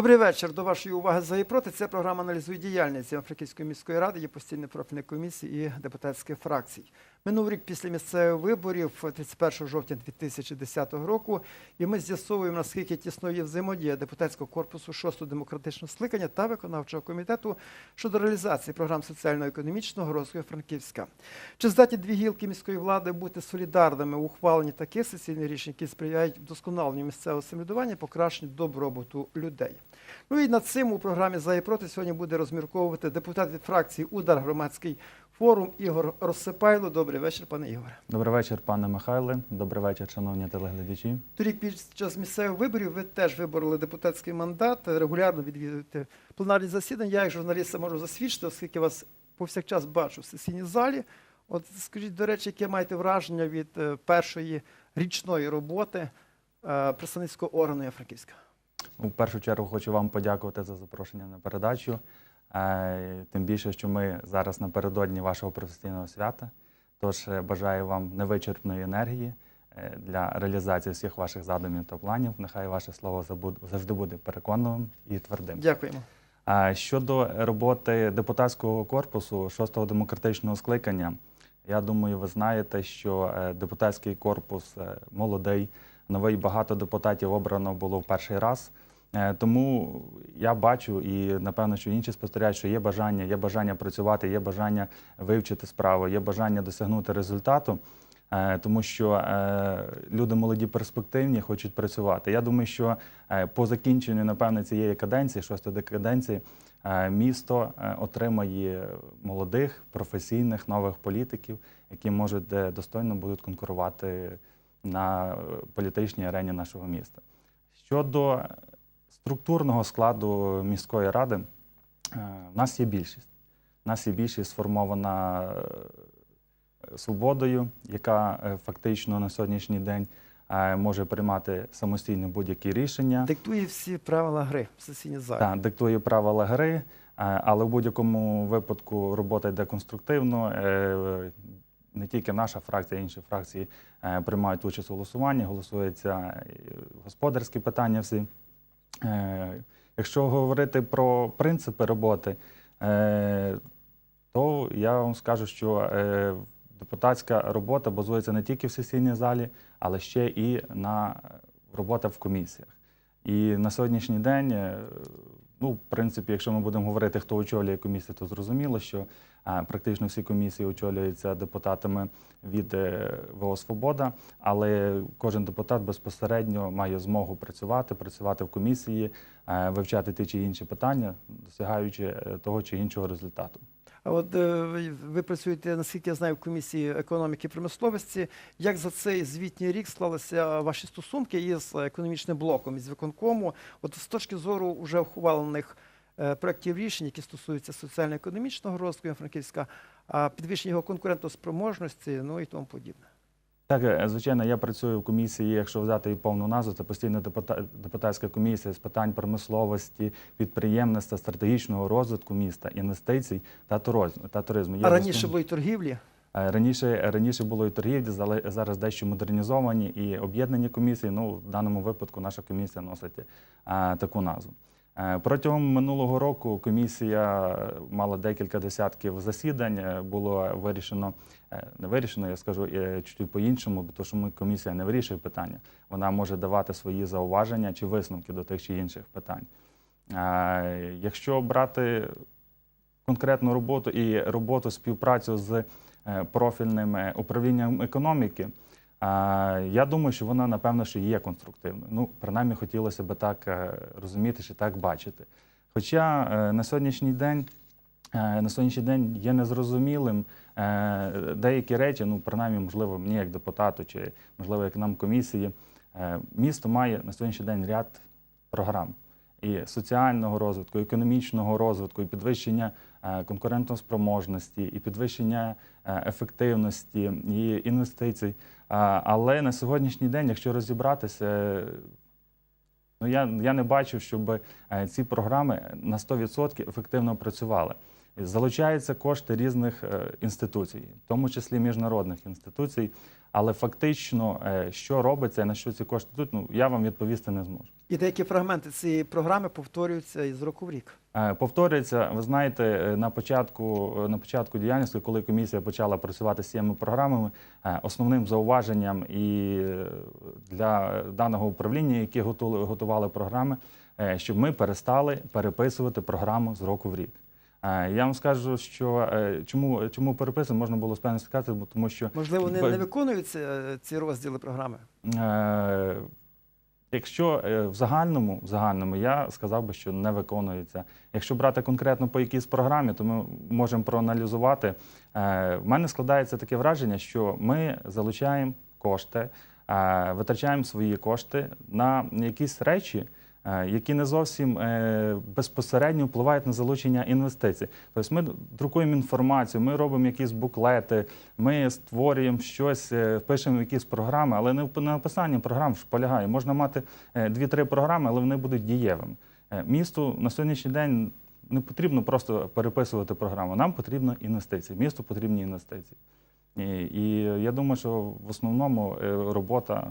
Добрий вечір. До вашої уваги за і проти. Це програма аналізує діяльність Франківської міської ради, є постійні профільні комісії і депутатських фракцій. Минув рік після місцевих виборів, 31 жовтня 2010 року, і ми з'ясовуємо, наскільки тісно є взаємодія депутатського корпусу 6-го демократичного скликання та виконавчого комітету щодо реалізації програм соціально-економічного розвитку Франківська. Чи здатні дві гілки міської влади бути солідарними у ухваленні таких сесійних рішень, які сприяють вдосконаленню місцевого самоврядування, покращенню добробуту людей? Ну і над цим у програмі «За і проти» сьогодні буде розмірковувати депутат від фракції Удар громадський форум Ігор Розсипайло. Добрий вечір, пане Ігоре. Добрий вечір, пане Михайле. Добрий вечір, шановні телеглядачі. Торік під час місцевих виборів ви теж вибороли депутатський мандат, регулярно відвідуєте пленарні засідання. Я як журналіст можу засвідчити, оскільки вас повсякчас бачу в сесійній залі. От скажіть, до речі, яке маєте враження від е, першої річної роботи е, представницького органу Франківська? У першу чергу хочу вам подякувати за запрошення на передачу. Е, Тим більше, що ми зараз напередодні вашого професійного свята. Тож е, бажаю вам невичерпної енергії е, для реалізації всіх ваших задумів та планів. Нехай ваше слово завжди буде переконливим і твердим. Дякуємо. Щодо роботи депутатського корпусу 6-го демократичного скликання, я думаю, ви знаєте, що депутатський корпус молодий, новий багато депутатів обрано було в перший раз. Е, Тому я бачу і напевно, що інші спостерігають, що є бажання, є бажання працювати, є бажання вивчити справу, є бажання досягнути результату. Е, Тому що е, люди молоді перспективні, хочуть працювати. Я думаю, що по закінченню, напевно, цієї каденції, шостої каденції, е, місто отримає молодих, професійних, нових політиків, які можуть достойно будуть конкурувати на політичній арені нашого міста. Щодо структурного складу міської ради, е, в нас є більшість. У нас є більшість сформована е, свободою, яка е, фактично на сьогоднішній день може приймати самостійно будь-які рішення. Диктує всі правила гри в сесійній залі. Так, диктує правила гри, але в будь-якому випадку робота йде конструктивно. Не тільки наша фракція, інші фракції приймають участь у голосуванні, голосуються господарські питання всі. Е, Якщо говорити про принципи роботи, е, то я вам скажу, що е, депутатська робота базується не тільки в сесійній залі, але ще і на робота в комісіях. І на сьогоднішній день, ну, в принципі, якщо ми будемо говорити, хто очолює комісію, то зрозуміло, що е, практично всі комісії очолюються депутатами від е, ВО Свобода, але кожен депутат безпосередньо має змогу працювати, працювати в комісії, е, вивчати ті чи інші питання, досягаючи того чи іншого результату. А от е, ви- працюєте, наскільки я знаю, в комісії економіки і промисловості. Як за цей звітній рік склалися ваші стосунки із економічним блоком, із виконкому? От з точки зору вже ухвалених е, проєктів рішень, які стосуються соціально-економічного розвитку Франківська, підвищення його конкурентоспроможності, ну і тому подібне. Так, е, звичайно, я працюю в комісії, якщо взяти її повну назву, це постійна депута- депутатська комісія з питань промисловості, підприємництва, стратегічного розвитку міста, інвестицій та туризму. А раніше були торгівлі. Е, Раніше, раніше було і торгівлі, зараз дещо модернізовані і об'єднані комісії. Ну, в даному випадку наша комісія носить е, таку назву. Е, Протягом минулого року комісія мала декілька десятків засідань. Е, Було вирішено, е, не вирішено, я скажу чуть по-іншому, бо що комісія не вирішує питання. Вона може давати свої зауваження чи висновки до тих чи інших питань. Якщо брати конкретну роботу і роботу співпрацю з профільним управлінням економіки. Я думаю, що вона напевно що є конструктивною. Ну, принаймні, хотілося б так е, розуміти чи так бачити. Хоча е, на сьогоднішній день е, на сьогоднішній день є незрозумілим деякі речі, ну принаймні, можливо, мені як депутату, чи можливо, як нам комісії, місто має на сьогоднішній день ряд програм і соціального розвитку, і економічного розвитку, і підвищення конкурентоспроможності, і підвищення ефективності, і інвестицій. Але на сьогоднішній день, якщо розібратися, ну я, я не бачу, щоб е, ці програми на 100% ефективно працювали. залучаються кошти різних е, інституцій, в тому числі міжнародних інституцій. Але фактично, е, що робиться і на що ці кошти йдуть, ну я вам відповісти не зможу. І деякі фрагменти цієї програми повторюються із року в рік. Е, Повторюється, ви знаєте, е, на початку на початку діяльності, коли комісія почала працювати з цими програмами, основним зауваженням і для даного управління, яке готували, готували програми, щоб ми перестали переписувати програму з року в рік. Е, Я вам скажу, що е, чому, чому переписувати, можна було з певністю сказати, бо тому що Можливо, не, не виконуються е, ці розділи програми. Якщо в загальному, в загальному я сказав би, що не виконується. Якщо брати конкретно по якійсь програмі, то ми можемо проаналізувати. В мене складається таке враження, що ми залучаємо кошти, витрачаємо свої кошти на якісь речі, які не зовсім е, безпосередньо впливають на залучення інвестицій. Тобто ми друкуємо інформацію, ми робимо якісь буклети, ми створюємо щось, е, пишемо якісь програми, але не написанні програм ж полягає. Можна мати е, дві-три програми, але вони будуть дієвими. Е, Місту на сьогоднішній день не потрібно просто переписувати програму. Нам потрібно інвестиції. Місту потрібні інвестиції. І, я думаю, що в основному е, робота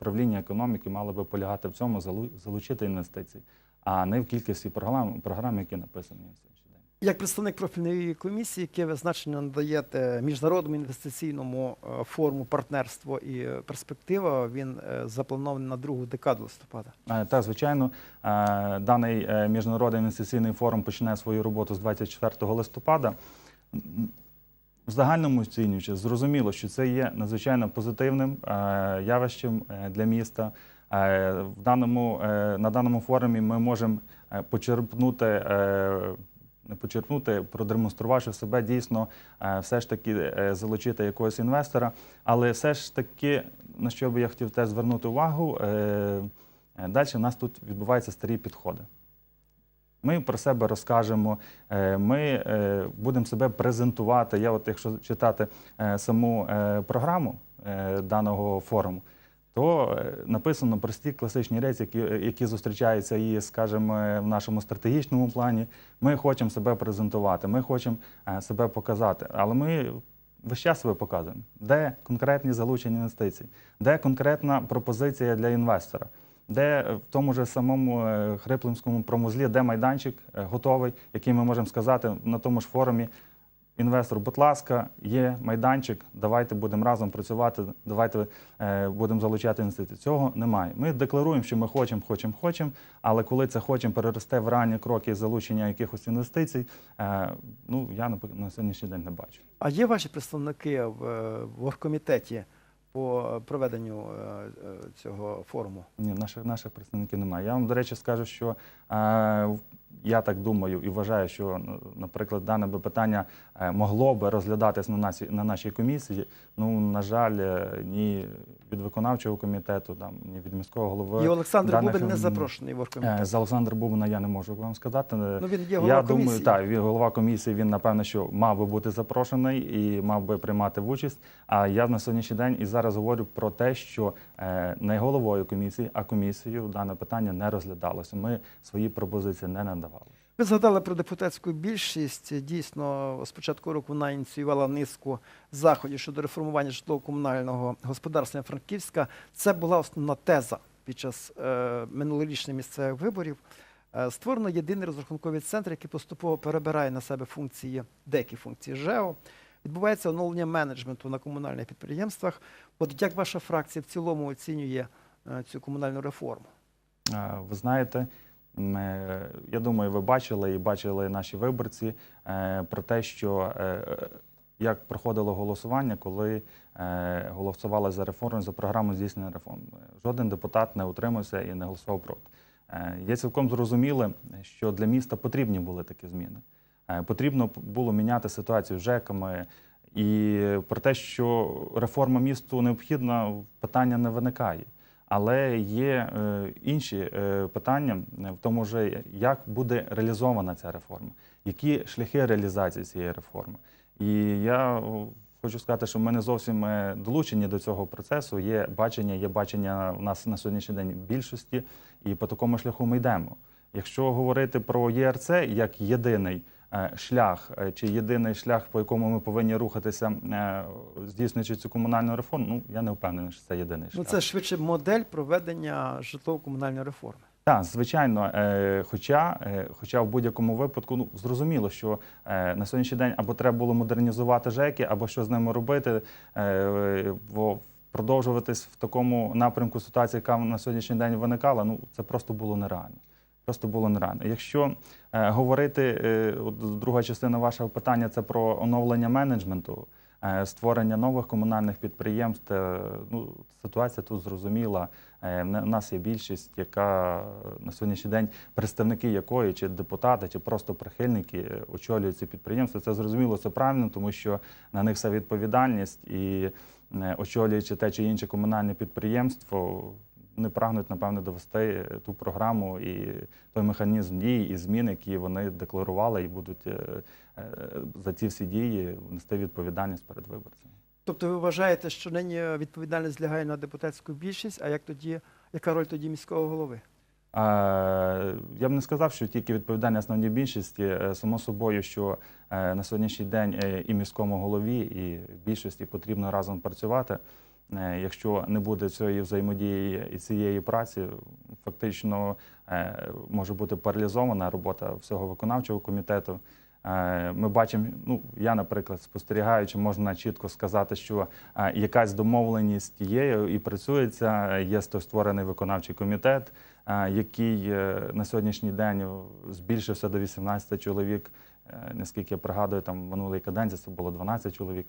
управління економіки мала би полягати в цьому залу- залучити інвестиції, а не в кількості програм, програм які написані на сьогоднішній день. Як представник профільної комісії, яке ви значення надаєте міжнародному інвестиційному е, форуму партнерство і перспектива, він е, запланований на другу декаду листопада. Е, Так, звичайно, даний міжнародний інвестиційний форум починає свою роботу з 24 листопада. В загальному оцінюючи, зрозуміло, що це є надзвичайно позитивним е, явищем е, для міста. Е, В даному, на даному форумі ми можемо почерпнути. Не почерпнути, продемонструвавши себе дійсно, все ж таки залучити якогось інвестора. Але все ж таки, на що би я хотів теж звернути увагу, Далі у нас тут відбуваються старі підходи. Ми про себе розкажемо, е, ми е, будемо себе презентувати. Я, от, якщо читати е, саму програму даного форуму, то написано прості класичні речі, які, які зустрічаються і, скажімо, в нашому стратегічному плані. Ми хочемо себе презентувати, ми хочемо себе показати. Але ми весь час себе показуємо, де конкретні залучені інвестиції, де конкретна пропозиція для інвестора. Де в тому ж самому е, Хриплинському промузлі, де майданчик е, готовий, який ми можемо сказати на тому ж форумі. Інвестор, будь ласка, є майданчик, давайте будемо разом працювати, давайте е, будемо залучати інвестиції. Цього немає. Ми декларуємо, що ми хочемо, хочемо, хочемо, але коли це хочемо переросте в ранні кроки залучення якихось інвестицій, е, ну я на, на сьогоднішній день не бачу. А є ваші представники в, е, в оргкомітеті по проведенню е, е, цього форуму? Ні, наших наших представників немає. Я вам, до речі, скажу, що е, я так думаю і вважаю, що, ну, наприклад, дане би питання е, могло би розглядатись на нашій, на нашій комісії. Ну, на жаль, е, ні від виконавчого комітету, там, ні від міського голови. І Олександр даних, Бубин не запрошений в Е, оргкомітет. З Олександра Бубина я не можу вам сказати. Ну він є голова Я комісії. думаю, так, він голова комісії, він напевно, що мав би бути запрошений і мав би приймати в участь. А я на сьогоднішній день і зараз говорю про те, що е, не головою комісії, а комісією дане питання не розглядалося. Ми свої пропозиції не надавали. Ви згадали про депутатську більшість. Дійсно, з початку року вона ініціювала низку заходів щодо реформування житлово-комунального господарства Франківська. Це була основна теза під час е, минулорічних місцевих виборів. Е, створено єдиний розрахунковий центр, який поступово перебирає на себе функції, деякі функції ЖЕО. Відбувається оновлення менеджменту на комунальних підприємствах. От як ваша фракція в цілому оцінює е, цю комунальну реформу? Е, Ви знаєте, я думаю, ви бачили і бачили наші виборці е, про те, що е, як проходило голосування, коли е, голосували за реформу, за програму здійснення реформ. Жоден депутат не утримався і не голосував проти. Е, Є цілком зрозуміле, що для міста потрібні були такі зміни. Е, Потрібно було міняти ситуацію з ЖЕКами. І про те, що реформа місту необхідна, питання не виникає. Але є е, інші е, питання в тому, як буде реалізована ця реформа, які шляхи реалізації цієї реформи. І я хочу сказати, що ми не зовсім е, долучені до цього процесу. Є бачення, є бачення в нас на сьогоднішній день більшості, і по такому шляху ми йдемо. Якщо говорити про ЄРЦ як єдиний е, шлях е, чи єдиний шлях, по якому ми повинні рухатися, е, здійснюючи цю комунальну реформу, ну я не впевнений, що це єдиний шлях. Ну це швидше модель проведення житлово-комунальної реформи. Так, звичайно. Е, хоча, е, хоча в будь-якому випадку, ну зрозуміло, що е, на сьогоднішній день або треба було модернізувати ЖЕКи, або що з ними робити, е, бо продовжуватись в такому напрямку ситуації, яка на сьогоднішній день виникала, ну це просто було нереально. Просто було нереально. Якщо е, говорити, е, от друга частина вашого питання це про оновлення менеджменту, е, створення нових комунальних підприємств. е, ну, ситуація тут зрозуміла. Е, в нас є більшість, яка на сьогоднішній день представники якої, чи депутати, чи просто прихильники е, очолюють ці підприємства. Це зрозуміло, це правильно, тому що на них вся відповідальність і е, очолюючи те чи інше комунальне підприємство. Вони прагнуть, напевне, довести е, ту програму і той механізм дій і змін, які вони декларували, і будуть е, е, за ці всі дії нести відповідальність перед виборцями. Тобто ви вважаєте, що нині відповідальність лягає на депутатську більшість, а як тоді, яка роль тоді міського голови? Я б не сказав, що тільки відповідальність основній більшості. Само собою, що на сьогоднішній день і міському голові, і більшості потрібно разом працювати. Е, Якщо не буде цієї взаємодії і цієї праці, фактично е, може бути паралізована робота всього виконавчого комітету. Е, Ми бачимо, ну я, наприклад, спостерігаючи, можна чітко сказати, що якась домовленість є і працюється. Є створений виконавчий комітет, який на сьогоднішній день збільшився до 18 чоловік. Наскільки я пригадую, там в минулій каденції це було 12 чоловік.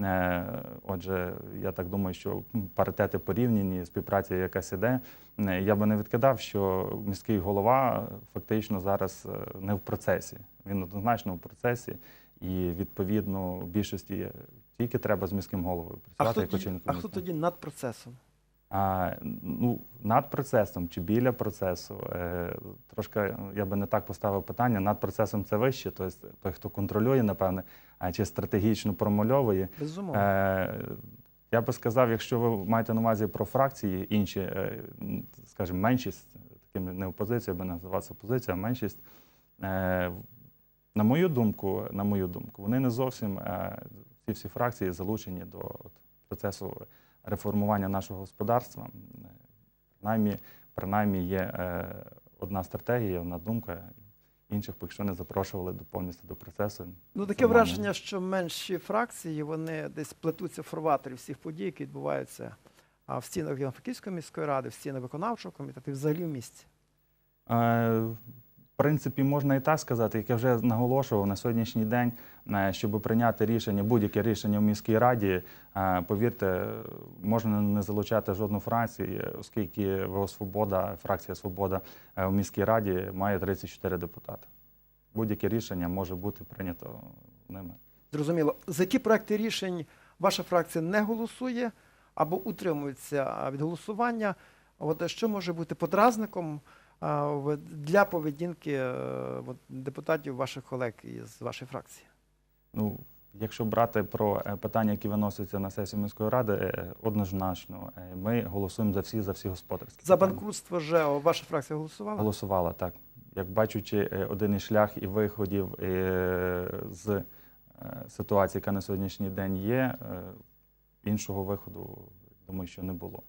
Е, Отже, я так думаю, що паритети порівняні, співпраця якась іде. Е, Я би не відкидав, що міський голова фактично зараз е, не в процесі. Він однозначно в процесі, і відповідно більшості тільки треба з міським головою А працювати хто, як тоді, а хто тоді над процесом? А, ну, над процесом чи біля процесу, е, трошки я би не так поставив питання. Над процесом це вище, тобто той, хто контролює, напевне, а чи стратегічно промальовує. Безумовно. Е, я би сказав, якщо ви маєте на увазі про фракції, інші, е, скажімо, меншість, таким не опозиція, би називатися опозиція, а меншість. Е, на мою думку, на мою думку, вони не зовсім е, ці всі фракції залучені до процесу реформування нашого господарства. Принаймні, принаймні є е, одна стратегія, одна думка. Інших поки що не запрошували до повністю до процесу. Ну, таке Нормально. враження, що менші фракції вони десь плетуться в всіх подій, які відбуваються а, в стінах Івано-Франківської міської ради, в стінах виконавчого комітету і взагалі в місті. Е, Принципі, можна і так сказати, як я вже наголошував на сьогоднішній день, е, щоб прийняти рішення, будь-яке рішення в міській раді, е, повірте, можна не залучати жодну фракцію, оскільки ВО Свобода, фракція Свобода е, в міській раді має 34 депутати. Будь-яке рішення може бути прийнято ними. Зрозуміло, за які проекти рішень ваша фракція не голосує або утримується від голосування? От що може бути подразником для поведінки е, депутатів ваших колег із вашої фракції? Ну, якщо брати про е, питання, які виносяться на сесію міської ради, е, однозначно ми голосуємо за всі за всі господарські За питання. банкрутство ЖЕО ваша фракція голосувала? Голосувала так. Як бачучи один із шлях і виходів з ситуації, яка на сьогоднішній день є, іншого виходу, думаю, що не було.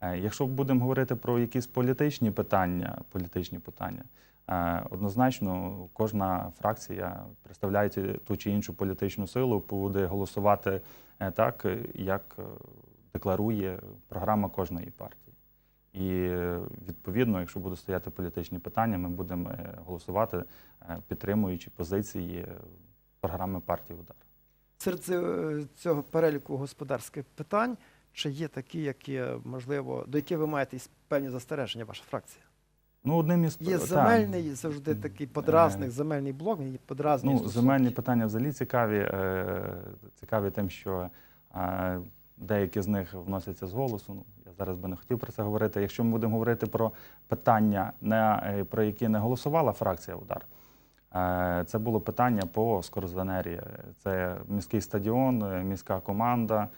Е, Якщо будемо говорити про якісь політичні питання, політичні питання, е, однозначно кожна фракція, представляючи ту чи іншу політичну силу, буде голосувати е, так, як декларує програма кожної партії. І відповідно, якщо будуть стояти політичні питання, ми будемо голосувати, підтримуючи позиції програми партії Удар. Серед цього переліку господарських питань, чи є такі, які, можливо, до яких ви маєте певні застереження, ваша фракція? Ну, одним із Є та, земельний, завжди такий подразник, Е, земельний блок, є подразний. Ну, стосунки. земельні питання взагалі цікаві. е, Цікаві тим, що е, деякі з них вносяться з голосу. Ну, я зараз би не хотів про це говорити. Якщо ми будемо говорити про питання, на, е, про які не голосувала фракція Удар, е, це було питання по Скорзданері. Це міський стадіон, е, міська команда.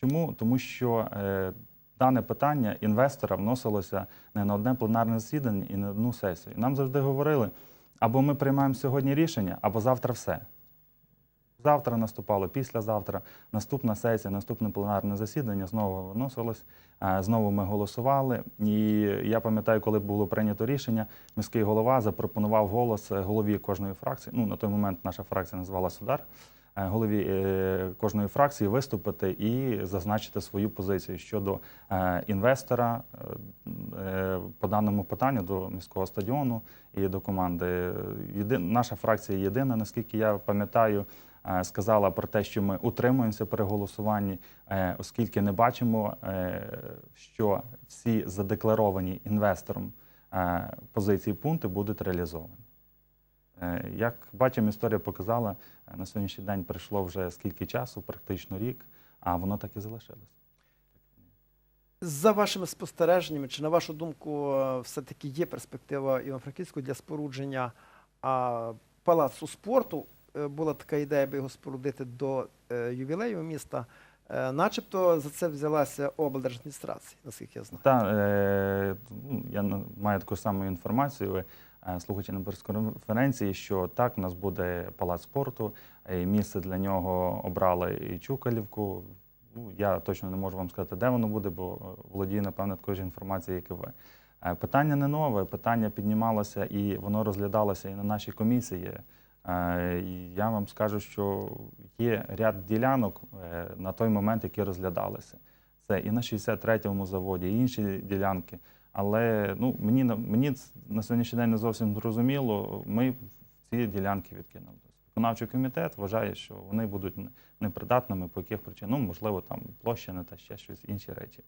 Чому? Тому що е, дане питання інвестора вносилося не на одне пленарне засідання і на одну сесію. Нам завжди говорили, Або ми приймаємо сьогодні рішення, або завтра все. Завтра наступало, післязавтра, наступна сесія, наступне пленарне засідання знову виносилось, е, знову ми голосували. І я пам'ятаю, коли було прийнято рішення, міський голова запропонував голос е, голові кожної фракції. Ну, на той момент наша фракція називалась Удар. Е, Голові е, кожної фракції виступити і зазначити свою позицію щодо е, інвестора по даному питанню до міського стадіону і до команди. Наша фракція єдина, наскільки я пам'ятаю, сказала про те, що ми утримуємося при голосуванні, оскільки не бачимо, що всі задекларовані інвестором позиції пункти будуть реалізовані. Е, Як бачимо, історія показала, е, на сьогоднішній день пройшло вже скільки часу, практично рік, а воно так і залишилось. За вашими спостереженнями, чи на вашу думку, е, все-таки є перспектива Івано-Франківську для спорудження а, палацу спорту? Була така ідея, аби його спорудити до ювілею міста. Начебто за це взялася облдержадміністрація, наскільки я знаю. Та е, ну, я маю таку саму інформацію. Е, Слухачі на прес-конференції, що так, у нас буде палац спорту, е, місце для нього обрали і Чукалівку. Ну, я точно не можу вам сказати, де воно буде, бо е, володію, напевно, такою ж інформацією, як і ви. Питання не нове, питання піднімалося і воно розглядалося і на нашій комісії. Я вам скажу, що є ряд ділянок на той момент, які розглядалися. Це і на 63-му заводі, і інші ділянки. Але ну, мені, мені на сьогоднішній день не зовсім зрозуміло. Ми ці ділянки відкинули. Виконавчий комітет вважає, що вони будуть непридатними, по яких причинах, ну, можливо, там площа не та ще щось інші речі.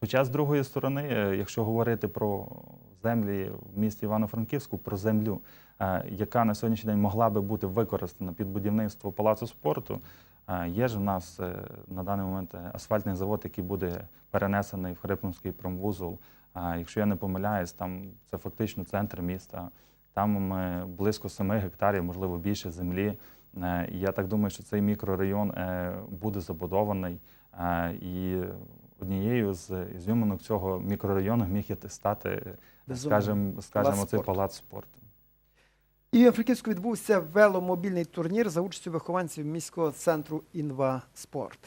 Хоча, з другої сторони, е, якщо говорити про землі в місті Івано-Франківську, про землю, е, яка на сьогоднішній день могла би бути використана під будівництво палацу спорту, е, є ж в нас на даний момент асфальтний завод, який буде перенесений в Хрипнівський промвузол. А Якщо я не помиляюсь, там це фактично центр міста. Там е, близько 7 гектарів, можливо, більше землі. Е, І я так думаю, що цей мікрорайон е, буде забудований. Е, І однією з ізюминок цього мікрорайону міг стати, скажімо, скажімо, цей палац спорту. І в Франківську відбувся веломобільний турнір за участю вихованців міського центру «Інваспорт».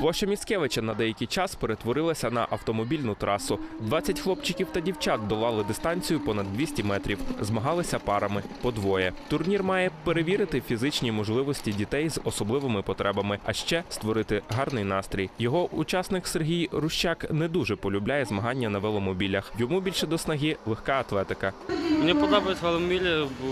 Площа Міцкевича на деякий час перетворилася на автомобільну трасу. 20 хлопчиків та дівчат долали дистанцію понад 200 метрів, змагалися парами по двоє. Турнір має перевірити фізичні можливості дітей з особливими потребами, а ще створити гарний настрій. Його учасник Сергій Рущак не дуже полюбляє змагання на веломобілях. Йому більше до снаги легка атлетика. Мені подобається веломобілі, бо,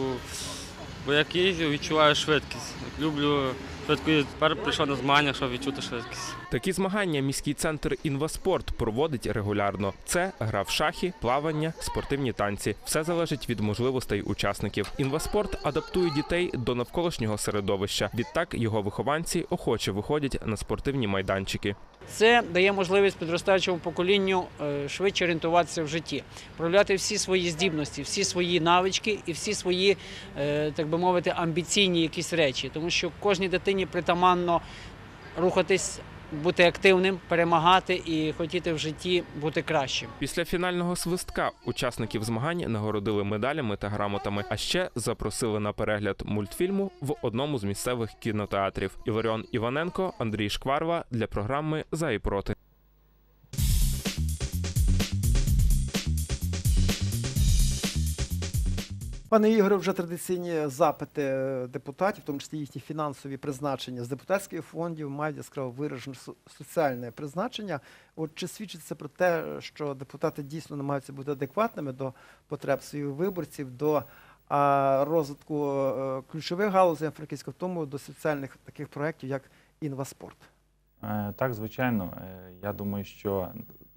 бо як їздю, відчуваю швидкість. Люблю. Тепер прийшов на змагання, щоб відчути швидкість. Такі змагання міський центр Інваспорт проводить регулярно. Це гра в шахи, плавання, спортивні танці. Все залежить від можливостей учасників. Інваспорт адаптує дітей до навколишнього середовища. Відтак його вихованці охоче виходять на спортивні майданчики. Це дає можливість підростаючому поколінню е, швидше орієнтуватися в житті, проявляти всі свої здібності, всі свої навички і всі свої, е, так би мовити, амбіційні якісь речі. Тому що кожній дитині притаманно рухатись, бути активним, перемагати і хотіти в житті бути кращим. Після фінального свистка учасників змагань нагородили медалями та грамотами, а ще запросили на перегляд мультфільму в одному з місцевих кінотеатрів. Іваріон Іваненко, Андрій Шкварва для програми За і проти. Пане Ігоре, вже традиційні запити депутатів, в тому числі їхні фінансові призначення з депутатських фондів, мають яскраво виражене соціальне призначення. От чи свідчить це про те, що депутати дійсно намагаються бути адекватними до потреб своїх виборців, до розвитку е, ключових галузей Франківська, в тому до соціальних таких проєктів, як інваспорт? Е, Так, звичайно. Е, Я думаю, що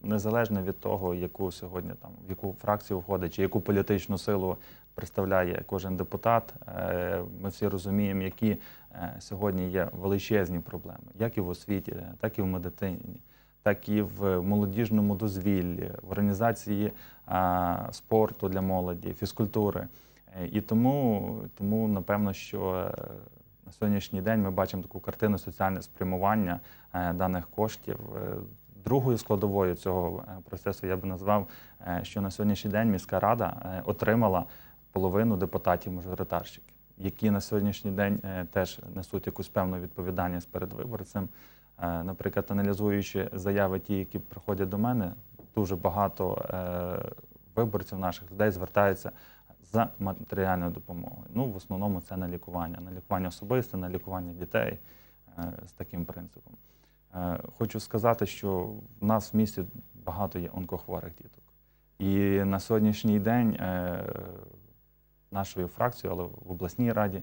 незалежно від того, яку сьогодні там в яку фракцію входить, чи яку політичну силу представляє кожен депутат, е, ми всі розуміємо, які е, сьогодні є величезні проблеми, як і в освіті, так і в медицині, так і в молодіжному дозвіллі, в організації спорту для молоді, фізкультури. Е, І тому, тому напевно, що е, на сьогоднішній день ми бачимо таку картину соціальне спрямування е, даних коштів. Е, другою складовою цього е, процесу я би назвав, е, що на сьогоднішній день міська рада е, отримала половину депутатів-мажоритарщиків, які на сьогоднішній день е, теж несуть якусь певну відповідальність перед виборцем. Е, Наприклад, аналізуючи заяви, ті, які приходять до мене, дуже багато е, виборців наших людей звертаються за матеріальною допомогою. Ну, в основному це на лікування, на лікування особисте, на лікування дітей з таким принципом. Хочу сказати, що в нас в місті багато є онкохворих діток. І на сьогоднішній день нашою фракцією, але в обласній раді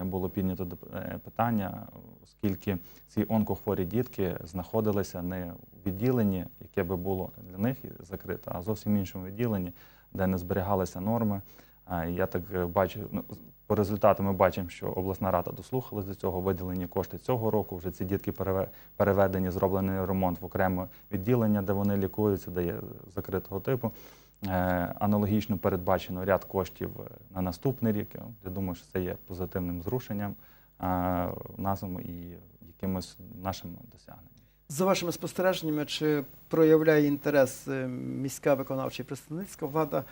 е, було піднято е, питання, оскільки ці онкохворі дітки знаходилися не в відділенні, яке би було для них закрите, а зовсім іншому відділенні, де не зберігалися норми. Я так е, бачу, ну, по результату ми бачимо, що обласна рада дослухалась до цього, виділені кошти цього року. Вже ці дітки переве- переведені, зроблений ремонт в окреме відділення, де вони лікуються, де є закритого типу. Е, Аналогічно передбачено ряд коштів е, на наступний рік. Я думаю, що це є позитивним зрушенням е, нашому і якимось нашим досягненням. За вашими спостереженнями, чи проявляє інтерес міська виконавча і представницька влада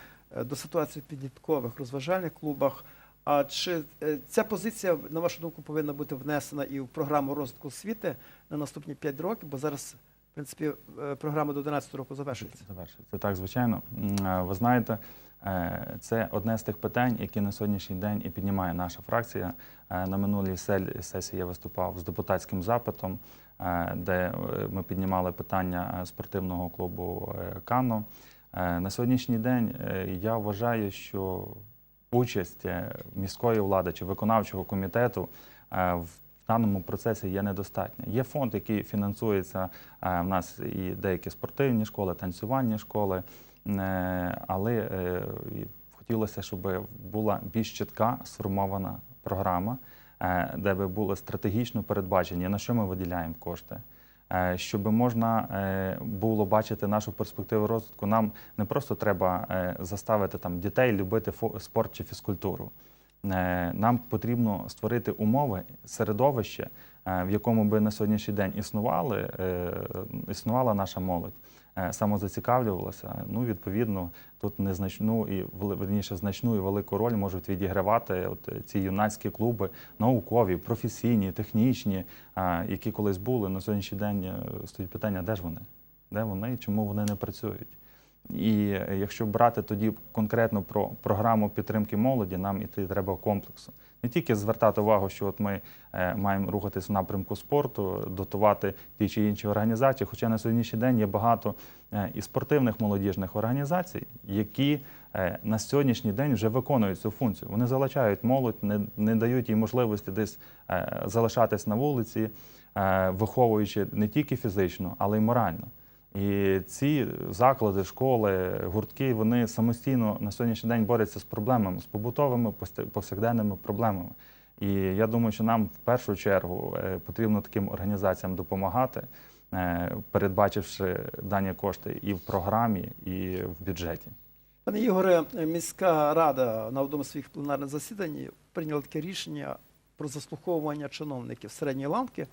до ситуації в підліткових розважальних клубах? А чи ця позиція, на вашу думку, повинна бути внесена і в програму розвитку освіти на наступні 5 років? Бо зараз, в принципі, е, програма до 11 року завершується. Завершується. Так, звичайно. Е, Ви знаєте, е, це одне з тих питань, які на сьогоднішній день і піднімає наша фракція. На минулій сесії я виступав з депутатським запитом, де ми піднімали питання спортивного клубу Кано. На сьогоднішній день я вважаю, що участь міської влади чи виконавчого комітету е, даному процесі є недостатня. Є фонд, який фінансується е, в нас і деякі спортивні школи, танцювальні школи, е, але е, хотілося, щоб була більш чітка сформована програма, де би було стратегічно передбачені, на що ми виділяємо кошти. Щоб можна було бачити нашу перспективу розвитку, нам не просто треба заставити там дітей любити спорт чи фізкультуру. Е, Нам потрібно створити умови, середовище, е, в якому би на сьогоднішній день існували, е, існувала наша молодь, самозацікавлювалася. Ну, відповідно, тут незначну і верніше значну і велику роль можуть відігравати от ці юнацькі клуби, наукові, професійні, технічні, які колись були. На сьогоднішній день стоїть питання, де ж вони? Де вони чому вони не працюють? І е, якщо брати тоді конкретно про програму підтримки молоді, нам іти треба комплексу. Не тільки звертати увагу, що от ми е, маємо рухатись в напрямку спорту, дотувати ті чи інші організації. Хоча на сьогоднішній день є багато е, і спортивних молодіжних організацій, які на сьогоднішній день вже виконують цю функцію. Вони залучають молодь, не, не дають їй можливості десь залишатись на вулиці, виховуючи не тільки фізично, але й морально. І ці заклади, школи, гуртки, вони самостійно на сьогоднішній день борються з проблемами, з побутовими повсякденними проблемами. І я думаю, що нам в першу чергу е, потрібно таким організаціям допомагати, е, передбачивши дані кошти і в програмі, і в бюджеті. Пане Ігоре, міська рада на одному з своїх пленарних засідань прийняла таке рішення про заслуховування чиновників середньої ланки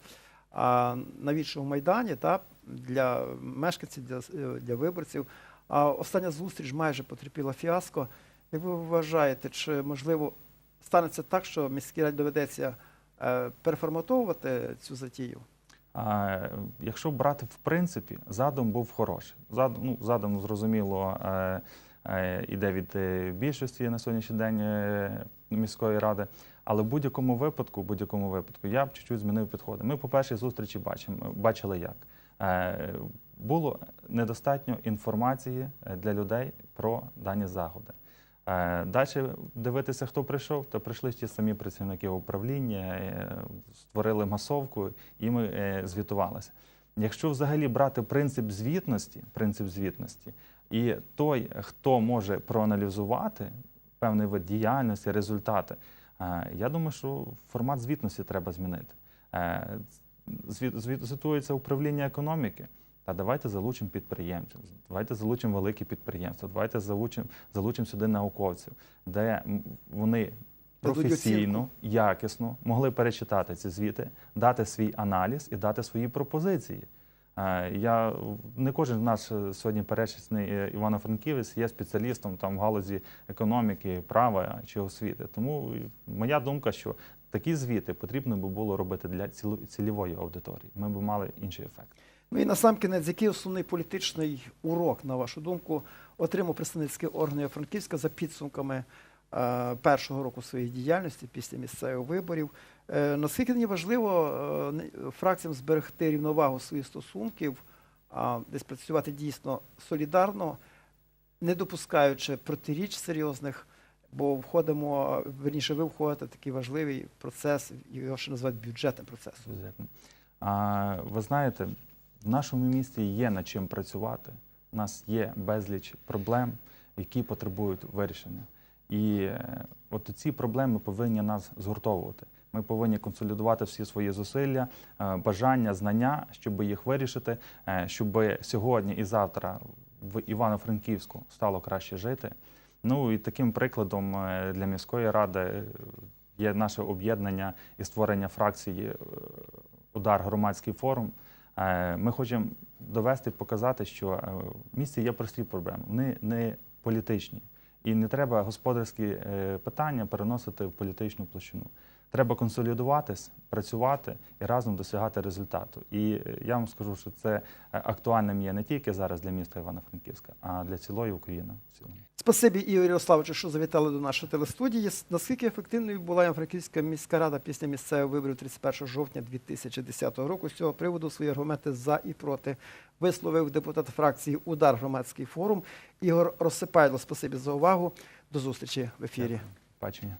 а, на Вічному майдані та для мешканців, для, е, для виборців. А остання зустріч майже потерпіла фіаско. Як ви вважаєте, чи можливо станеться так, що міській раді доведеться е, переформатовувати цю затію? А, якщо брати в принципі, задум був хороший. Задум, ну, задум зрозуміло, е, іде від е, більшості на сьогоднішній день е, міської ради. Але в будь-якому випадку, в будь-якому випадку, я б чуть-чуть змінив підходи. Ми по першій зустрічі бачимо, бачили як. Е, було недостатньо інформації е, для людей про дані заходи. Е, Далі дивитися, хто прийшов, то прийшли ті самі працівники управління, е, створили масовку і ми е, звітувалися. Якщо взагалі брати принцип звітності, принцип звітності, і той, хто може проаналізувати певний вид діяльності, результати, е, я думаю, що формат звітності треба змінити. Е, звіт- звіт- Звітується управління економіки. Та давайте залучимо підприємців, давайте залучимо великі підприємства, давайте залучимо, залучимо сюди науковців, де вони професійно, якісно могли перечитати ці звіти, дати свій аналіз і дати свої пропозиції. Е, Я не кожен наш е, сьогодні перечисний е, Івано-Франківець є спеціалістом там в галузі економіки, права чи освіти. Тому моя думка, що такі звіти потрібно би було робити для цільової аудиторії. Ми б мали інший ефект. Ну і насамкінець, який основний політичний урок, на вашу думку, отримав представницький орган Франківська за підсумками першого року своєї діяльності після місцевих виборів? Е, наскільки мені важливо е, фракціям зберегти рівновагу своїх стосунків, десь працювати дійсно солідарно, не допускаючи протиріч серйозних, бо входимо, верніше, ви входите в такий важливий процес, його ще називають бюджетним процесом. А ви знаєте, в нашому місті є над чим працювати. У нас є безліч проблем, які потребують вирішення. І е, от ці проблеми повинні нас згуртовувати. Ми повинні консолідувати всі свої зусилля, е, бажання, знання, щоб їх вирішити, е, щоб сьогодні і завтра в Івано-Франківську стало краще жити. Ну і таким прикладом е, для міської ради є наше об'єднання і створення фракції удар громадський форум. Ми хочемо довести, показати, що в місті є прості проблеми, вони не політичні. І не треба господарські питання переносити в політичну площину. Треба консолідуватись, працювати і разом досягати результату. І е, я вам скажу, що це е, актуальним є не тільки зараз для міста Івано-Франківська, а для цілої України в цілому. Спасибі, Ігор Ярославовичу, що завітали до нашої телестудії. Наскільки ефективною була Івано-Франківська міська рада після місцевих виборів 31 жовтня 2010 року? З цього приводу свої аргументи за і проти висловив депутат фракції Удар громадський форум Ігор Розсипайло. Спасибі за увагу. До зустрічі в ефірі. Дякую. Бачення.